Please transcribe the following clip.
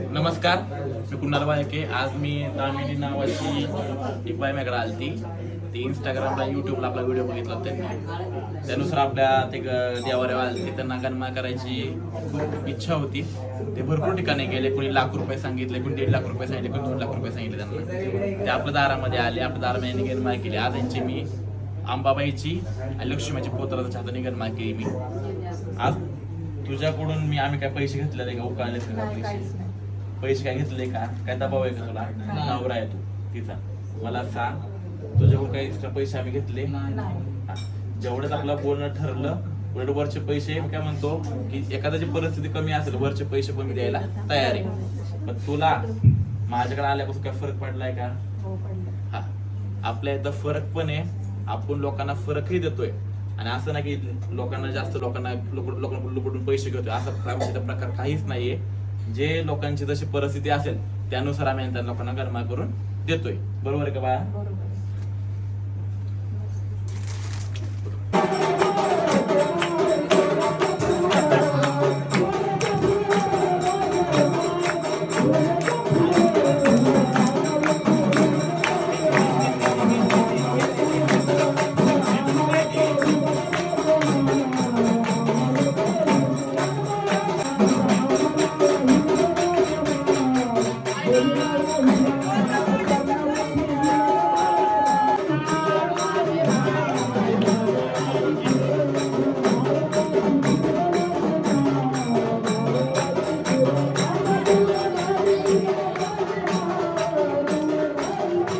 नमस्कार मी कुणाल वाळके. आज मी दामिनी नावाची एक बाय मॅकडे आलती. ती इंस्टाग्रामला युट्यूबला आपला व्हिडिओ बघितला. त्यांनी. त्यानुसार आपल्या ते देवाऱ्या आलती. त्यांना गणमा करायची खूप इच्छा होती. ते भरपूर ठिकाणी गेले. कोणी लाख रुपये सांगितले कोणी दीड लाख रुपये सांगितले कोणी दोन लाख रुपये सांगितले त्यांना. ते आपल्या दारामध्ये आले. आपल्या दारामध्ये यांनी गणमा केली. आज यांची मी आंबाबाईची आणि लक्ष्मीची पोत्राच्या हाताने गणमा केली मी. आज तुझ्याकडून मी आम्ही काय पैसे घेतले का उकाळले का पैसे? पैसे काय घेतले का? काय दबाव आहे का तुला. नवरा आहे तू तिचा. मला सांग तुझ्याकडून काही एक्स्ट्रा पैसे आम्ही घेतले. जेवढंच आपलं बोलणं ठरलं उलट वरचे पैसे मी काय म्हणतो की एखाद्याची परिस्थिती कमी असेल वरचे पैसे पण द्यायला तयार आहे. पण तुला माझ्याकडे आल्यापासून काय फरक पडलाय का? हो. हा. आपल्या इथं फरक पण आहे आपण लोकांना फरकही देतोय. आणि असं नाही की लोकांना जास्त लोकांना लोक- लोकांना पैसे घेतोय असा प्रकार काहीच नाहीये. जे लोकांची जशी परिस्थिती असेल त्यानुसार आम्ही त्या लोकांना गरमा करून देतोय. बरोबर का बाळा?